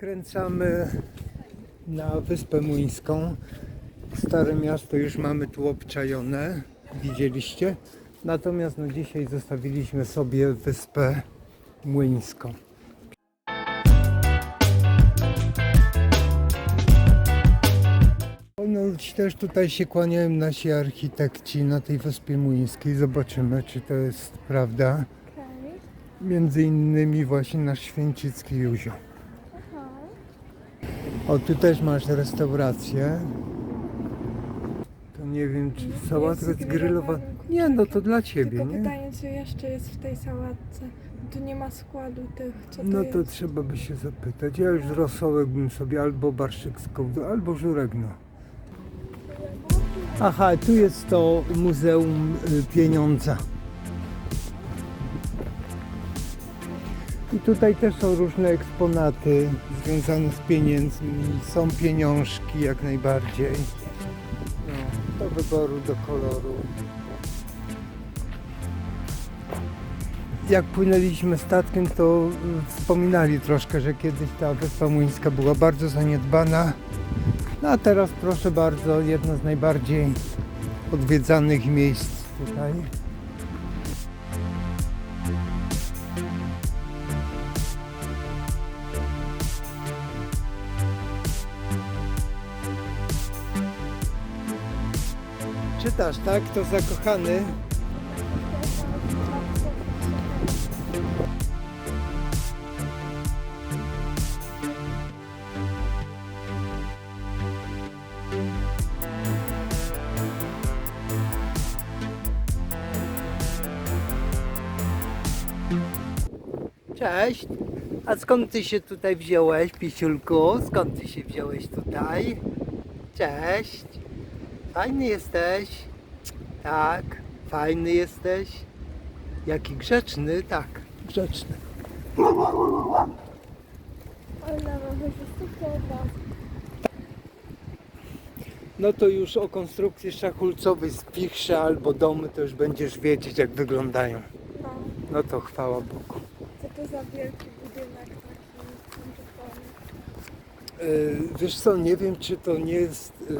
Skręcamy na Wyspę Młyńską. Stare miasto już mamy tu obczajone, widzieliście. Natomiast no, dzisiaj zostawiliśmy sobie Wyspę Młyńską. Ponoć też tutaj się kłaniają nasi architekci na tej Wyspie Młyńskiej. Zobaczymy, czy to jest prawda. Między innymi właśnie nasz święcicki Józio. O, tu też masz restaurację. To nie wiem, czy sałatka jest zgrillowane Nie, no to dla ciebie, Tylko nie? pytanie, co jeszcze jest w tej sałatce. Tu nie ma składu tych, co to No to jest. trzeba by się zapytać. Ja już rosołek bym sobie albo barszczyk z kołdu, albo żurek, no. Aha, tu jest to Muzeum y, Pieniądza. I tutaj też są różne eksponaty związane z pieniędzmi. Są pieniążki jak najbardziej. No, do wyboru, do koloru. Jak płynęliśmy statkiem, to wspominali troszkę, że kiedyś ta Wyspa Młyńska była bardzo zaniedbana. No a teraz proszę bardzo, jedno z najbardziej odwiedzanych miejsc tutaj. Czytasz, tak? To zakochany. Cześć. A skąd ty się tutaj wziąłeś, Pisiulku? Skąd ty się wziąłeś tutaj? Cześć. Fajny jesteś. Tak, fajny jesteś. Jaki grzeczny, tak, grzeczny. No to już o konstrukcji szachulcowej z Pichrze albo domy to już będziesz wiedzieć jak wyglądają. No, No to chwała Bogu. co to za wielki budynek taki. E, Wiesz co, nie wiem czy to nie jest, e,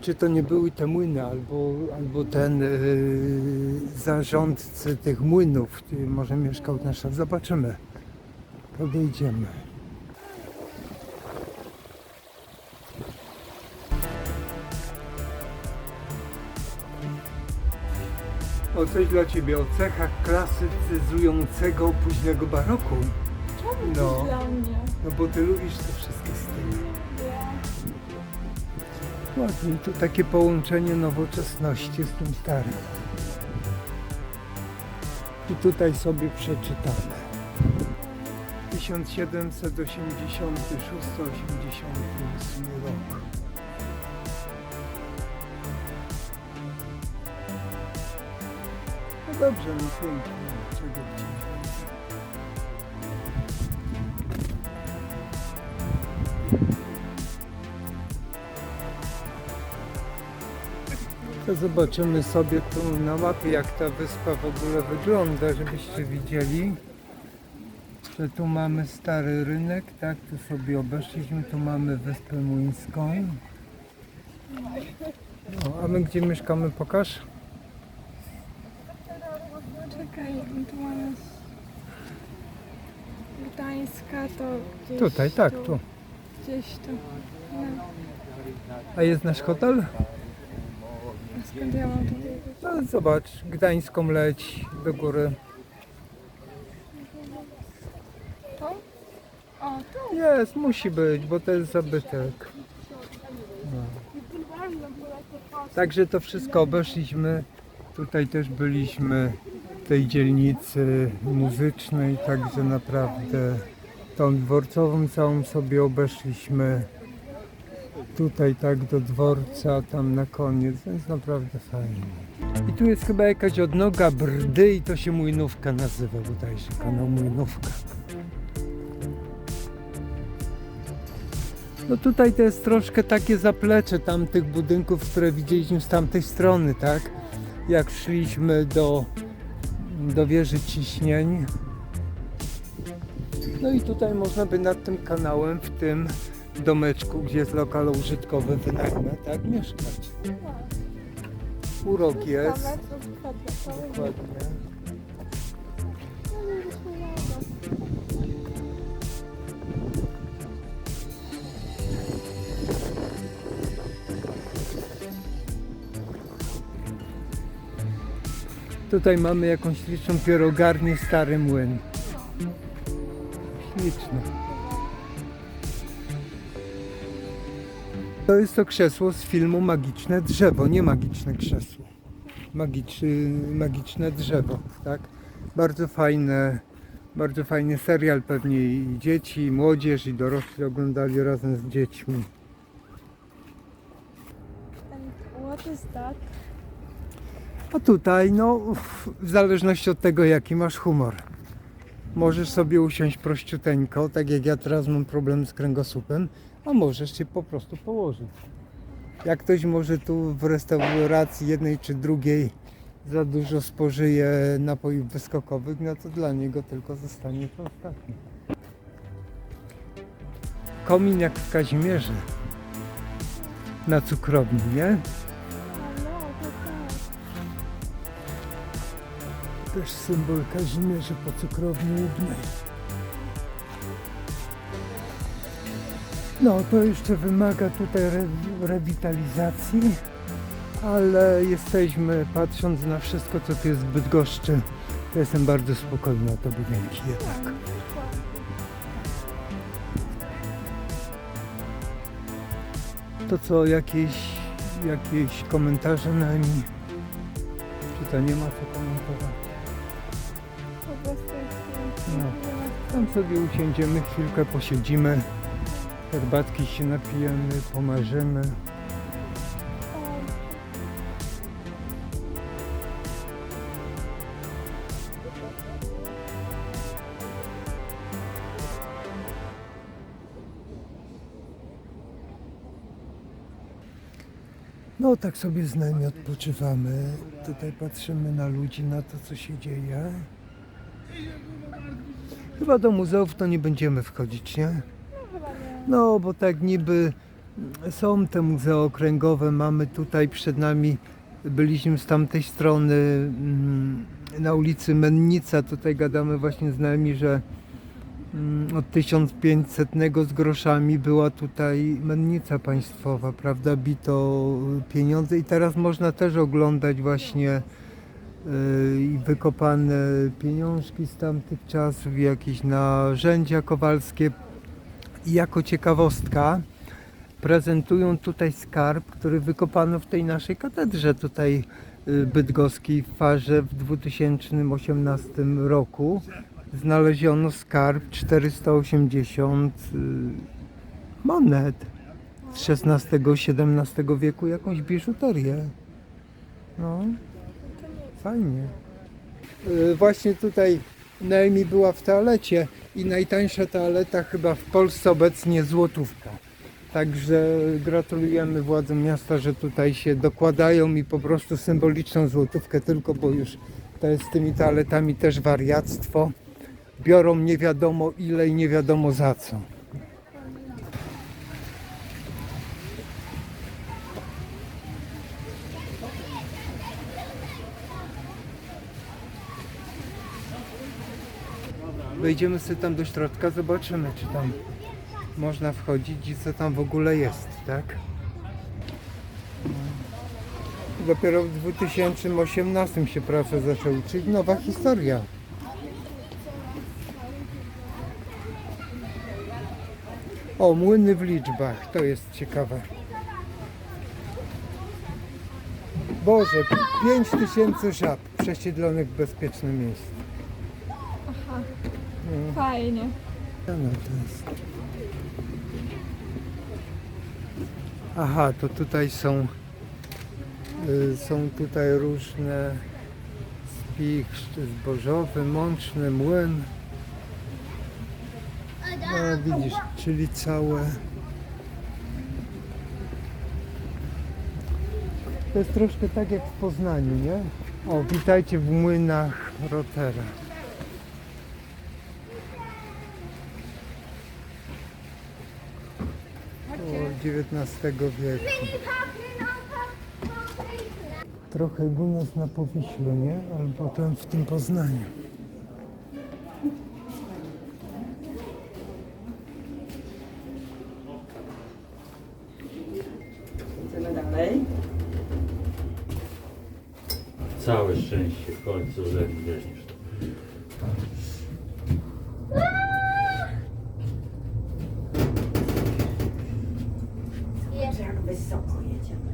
czy to nie były te młyny, albo, albo ten e, zarządcy tych młynów, który może mieszkał na szaf. Zobaczymy. Podejdziemy. O coś dla Ciebie, o cechach klasycyzującego późnego baroku. Czemu No. dla mnie? No bo Ty lubisz te wszystkie style. Nie. Ładnie, to takie połączenie nowoczesności z tym starym. I tutaj sobie przeczytamy. 1786-88 rok. No dobrze, no pięknie, czego chcieć więcej. Zobaczymy sobie tu na mapie jak ta wyspa w ogóle wygląda, żebyście widzieli. Że tu mamy stary rynek, tak, tu sobie obeszliśmy, tu mamy wyspę Młyńską. O, a my gdzie mieszkamy, pokaż? Czekaj, tu mamy... Gdańska to gdzieś Tutaj, tak, tu. Gdzieś tu. No, A jest nasz hotel? a skąd ja mam to wiedzieć? No zobacz, Gdańską leć do góry. To? O. Jest, musi być, bo to jest zabytek. No. Także to wszystko obeszliśmy. Tutaj też byliśmy w tej dzielnicy muzycznej, także naprawdę tą dworcową całą sobie obeszliśmy. Tutaj tak do dworca, tam na koniec, więc naprawdę fajnie. I tu jest chyba jakaś odnoga brdy i to się Młynówka nazywa bodajże, kanał Młynówka. No tutaj to jest troszkę takie zaplecze tamtych budynków, które widzieliśmy z tamtej strony, tak? Jak szliśmy do, do wieży ciśnień. No i tutaj można by nad tym kanałem, w tym domeczku, gdzie jest lokal użytkowy, wynajmę, tak, mieszkać. Urok jest. Dokładnie. Tutaj mamy jakąś liczną pierogarnię Stary Młyn. Śliczne. To jest to krzesło z filmu Magiczne Drzewo, nie magiczne krzesło. Magiczne drzewo, tak? Bardzo fajne, bardzo fajny serial, pewnie i dzieci, i młodzież, i dorośli oglądali razem z dziećmi. And what is that? A tutaj, no, w zależności od tego, jaki masz humor. Możesz sobie usiąść prościuteńko, tak jak ja teraz mam problem z kręgosłupem, a możesz się po prostu położyć. Jak ktoś może tu w restauracji jednej czy drugiej za dużo spożyje napojów wyskokowych, no to dla niego tylko zostanie to ostatnie. Komin jak w Kazimierze. Na cukrowni, nie? Też symbol Kazimierzy po cukrowni Łubnej. No to jeszcze wymaga tutaj re rewitalizacji, ale jesteśmy, patrząc na wszystko co tu jest w Bydgoszczy, to jestem bardzo spokojny o te budynki jednak. To co, jakieś, jakieś komentarze na nim? Czy to nie ma co komentować? Po No. no. Tam sobie usiądziemy, chwilkę posiedzimy, herbatki się napijemy, pomarzymy. No tak sobie z nami odpoczywamy. Tutaj patrzymy na ludzi, na to co się dzieje. Chyba do muzeów to nie będziemy wchodzić, nie? No bo tak niby są te muzea okręgowe, mamy tutaj przed nami, byliśmy z tamtej strony mm, na ulicy Mennica, tutaj gadamy właśnie z nami, że mm, od 1500 z groszami była tutaj mennica państwowa, prawda, bito pieniądze. I teraz można też oglądać właśnie y, i wykopane pieniążki z tamtych czasów, jakieś narzędzia kowalskie, i jako ciekawostka prezentują tutaj skarb, który wykopano w tej naszej katedrze tutaj y, bydgoskiej w Farze w 2018 roku. Znaleziono skarb 480 y, monet z XVI-XVII wieku, jakąś biżuterię. No, fajnie. Y, Właśnie tutaj Naomi była w toalecie i najtańsza toaleta chyba w Polsce obecnie złotówka. Także gratulujemy władzom miasta, że tutaj się dokładają i po prostu symboliczną złotówkę tylko, bo już to jest z tymi toaletami też wariactwo. Biorą nie wiadomo ile i nie wiadomo za co. Wejdziemy sobie tam do środka, zobaczymy czy tam można wchodzić i co tam w ogóle jest, tak? Dopiero w 2018 się prace zaczęły, czyli nowa historia. O, młyny w liczbach, to jest ciekawe. Boże, 5000 żab przesiedlonych w bezpieczne miejsce. Fajnie. Aha, to tutaj są y, są tutaj różne spichrzcz zbożowy, mączny, młyn. No widzisz, czyli całe To jest troszkę tak jak w Poznaniu, nie? O, witajcie w młynach Rotera. XIX wieku. Trochę jak u nas na Powiślu, nie? Albo tam w tym Poznaniu. Idziemy dalej. Całe szczęście w końcu. Zobacz jak wysoko jedziemy.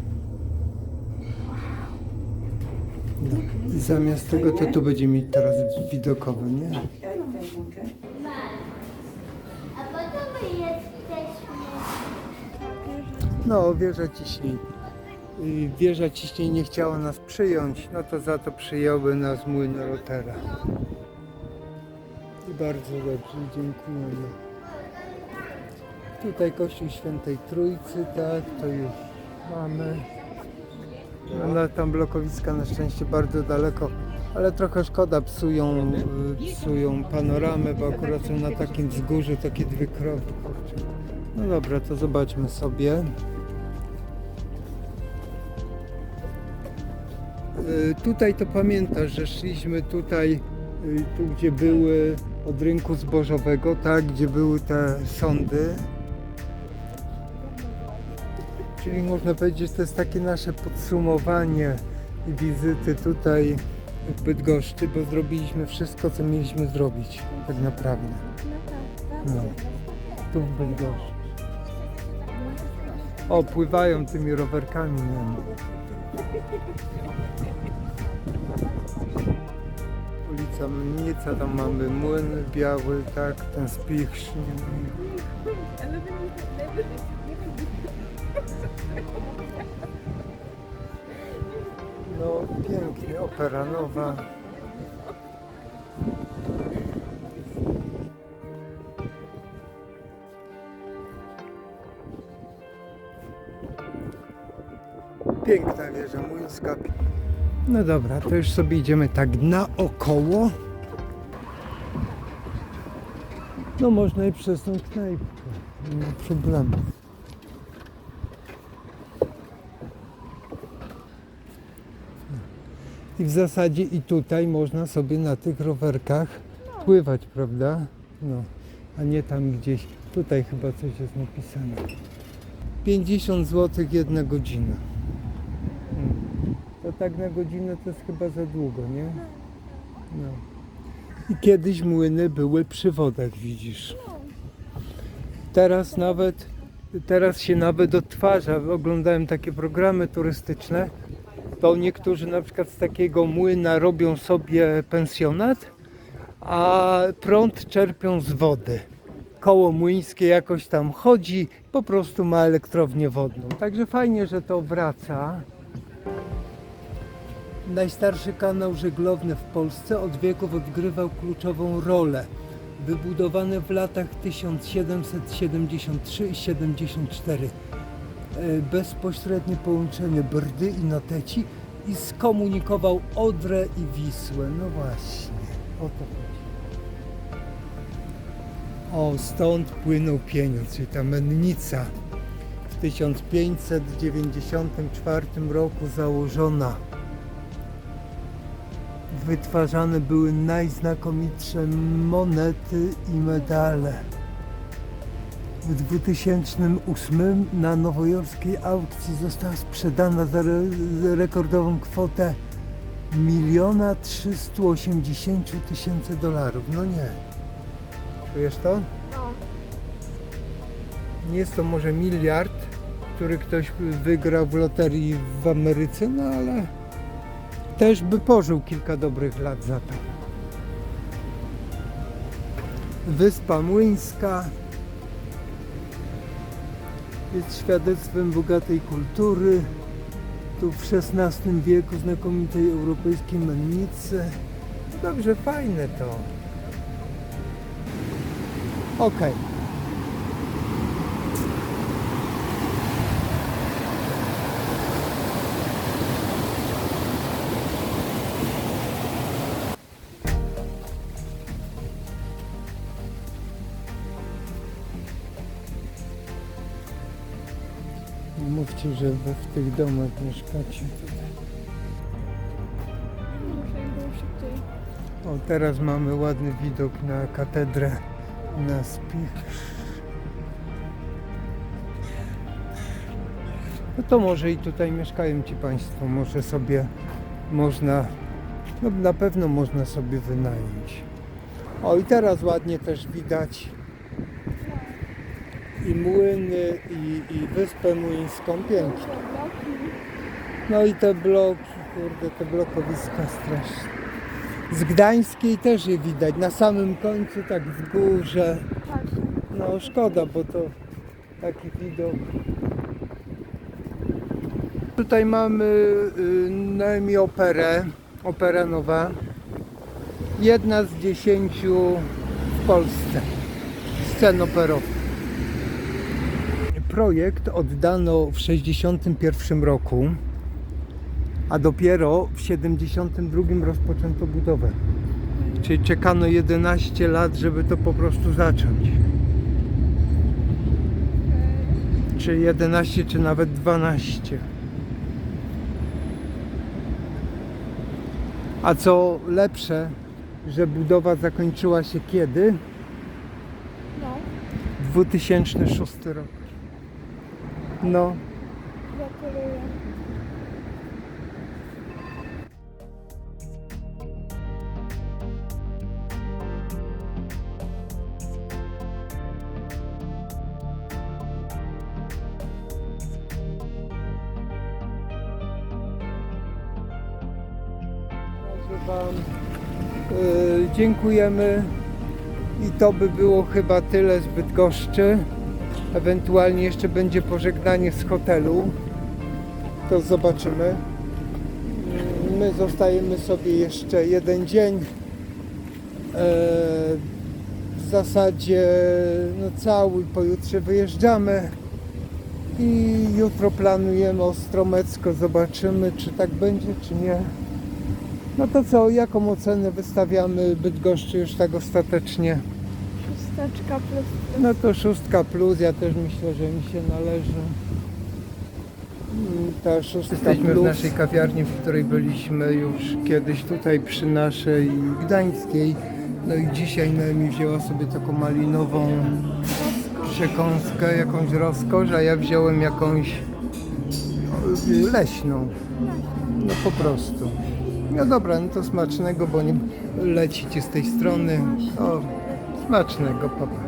I zamiast tego to tu będzie mieć teraz widokowy, nie? A potem my jesteśmy. No, wieża ciśnień. Y, Wieża ciśnień nie chciała nas przyjąć, no to za to przyjąłby nas młyn Rotera. I bardzo dobrze, dziękujemy. Tutaj Kościół Świętej Trójcy, tak, to już mamy. No, tam blokowiska na szczęście bardzo daleko, ale trochę szkoda, psują, psują panoramę, bo akurat są na takim wzgórzu takie dwie krowy. No dobra, to zobaczmy sobie. Y, Tutaj to pamiętasz, że szliśmy tutaj, y, tu gdzie były od rynku zbożowego, tak, gdzie były te sądy. Czyli można powiedzieć, że to jest takie nasze podsumowanie wizyty tutaj w Bydgoszczy, bo zrobiliśmy wszystko, co mieliśmy zrobić, tak naprawdę. No. No, tu w Bydgoszczy. O, pływają tymi rowerkami. Nie? Ulica Mnica, tam mamy młyn biały, tak, ten spichrz. No, opera nowa. Piękna wieża młyńska. No dobra, to już sobie idziemy tak naokoło. No można i przez tą knajpkę. Nie ma problemu. W zasadzie i tutaj można sobie na tych rowerkach pływać, prawda? No, a nie tam gdzieś. Tutaj chyba coś jest napisane. 50 zł jedna godzina. Mm. To tak na godzinę to jest chyba za długo, nie? No. I kiedyś młyny były przy wodach, widzisz. Teraz nawet, teraz się nawet odtwarza. Oglądałem takie programy turystyczne. To niektórzy na przykład z takiego młyna robią sobie pensjonat, a prąd czerpią z wody. Koło młyńskie jakoś tam chodzi, po prostu ma elektrownię wodną. Także fajnie, że to wraca. Najstarszy kanał żeglowny w Polsce od wieków odgrywał kluczową rolę. Wybudowany w latach 1773 i 74. E, Bezpośrednie połączenie Brdy i Noteci i skomunikował Odrę i Wisłę. No właśnie, o to chodzi. O, stąd płynął pieniądz, czyli ta mennica w 1594 roku założona wytwarzane były najznakomitsze monety i medale. W 2008 na nowojorskiej aukcji została sprzedana za re rekordową kwotę miliona 380 tysięcy dolarów. No nie. Czujesz to? No. Nie jest to może miliard, który ktoś wygrał w loterii w Ameryce, no ale też by pożył kilka dobrych lat za to. Wyspa Młyńska jest świadectwem bogatej kultury. Tu w XVI wieku znakomitej europejskiej mennicy. Dobrze, fajne to. Okej. Mówcie, że wy w tych domach mieszkacie. O, teraz mamy ładny widok na katedrę na Spich. No to może i tutaj mieszkają ci Państwo, może sobie można, no na pewno można sobie wynająć. O i teraz ładnie też widać i młyny, i, i wyspę młyńską, pięknie. No i te bloki, kurde, te blokowiska straszne. Z Gdańskiej też je widać, na samym końcu, tak w górze. No szkoda, bo to taki widok. Tutaj mamy y, Noemi operę, opera nowa. Jedna z dziesięciu w Polsce scen operowych. Projekt oddano w 1961 roku, a dopiero w 1972 rozpoczęto budowę. Czyli czekano 11 lat, żeby to po prostu zacząć. Czy 11, czy nawet 12. A co lepsze, że budowa zakończyła się kiedy? No, 2006 rok. No, gratuluję. Wam y, dziękujemy i to by było chyba tyle z Bydgoszczy. Ewentualnie jeszcze będzie pożegnanie z hotelu. To zobaczymy. My zostajemy sobie jeszcze jeden dzień. E, W zasadzie no cały pojutrze wyjeżdżamy. I jutro planujemy Ostromecko. Zobaczymy, czy tak będzie, czy nie. No to co, jaką ocenę wystawiamy Bydgoszczy już tak ostatecznie? Szósteczka plus plus. No to szóstka plus, ja też myślę, że mi się należy. Mm, Ta szóstka Jesteśmy plus. w naszej kawiarni, w której byliśmy już kiedyś tutaj przy naszej gdańskiej. No i dzisiaj Noemi wzięła sobie taką malinową przekąskę, jakąś rozkosz, a ja wziąłem jakąś leśną. No po prostu. No dobra, no to smacznego, bo nie leci ci z tej strony. O, smacznego, papa.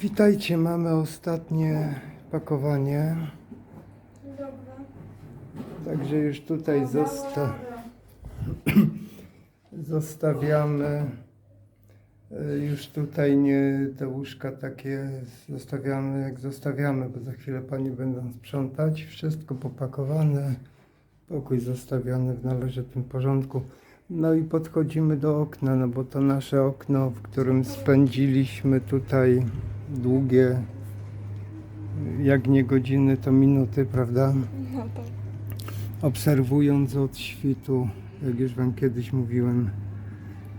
Witajcie, mamy ostatnie pakowanie. Także już tutaj zosta... zostawiamy. E, Już tutaj nie te łóżka takie zostawiamy jak zostawiamy, bo za chwilę pani będą sprzątać. Wszystko popakowane, pokój zostawiony w należytym porządku. No i podchodzimy do okna, no bo to nasze okno, w którym spędziliśmy tutaj długie, jak nie godziny, to minuty, prawda? No tak. obserwując od świtu, jak już Wam kiedyś mówiłem,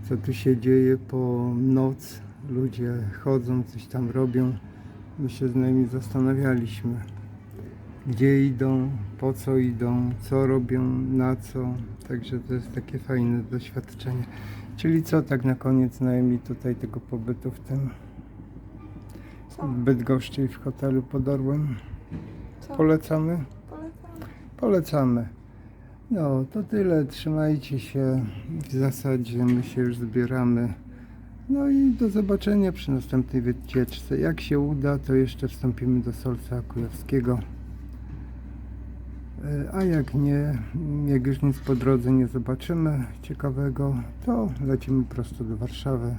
co tu się dzieje po noc, ludzie chodzą, coś tam robią, my się z nimi zastanawialiśmy, gdzie idą, po co idą, co robią, na co, także to jest takie fajne doświadczenie. Czyli co tak na koniec najmniej tutaj tego pobytu w tym w Bydgoszczy i w hotelu pod Orłem? Co? Polecamy? Polecam. Polecamy. No, to tyle. Trzymajcie się. W zasadzie my się już zbieramy. No i do zobaczenia przy następnej wycieczce. Jak się uda, to jeszcze wstąpimy do Solca Kujawskiego. A jak nie, jak już nic po drodze nie zobaczymy ciekawego, to lecimy prosto do Warszawy.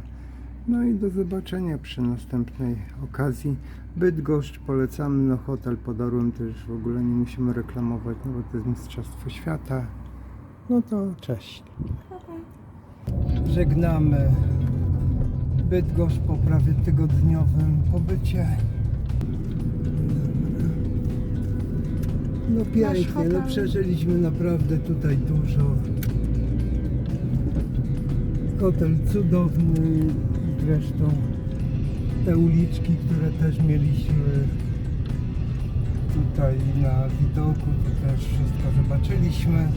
No i do zobaczenia przy następnej okazji. Bydgoszcz polecamy, no hotel pod Orłem to już w ogóle nie musimy reklamować, no bo to jest Mistrzostwo Świata. No to cześć. Żegnamy Bydgoszcz po prawie tygodniowym pobycie. No pięknie, no hotel. przeżyliśmy naprawdę tutaj dużo. Hotel cudowny zresztą. te uliczki, które też mieliśmy tutaj na widoku, to też wszystko zobaczyliśmy.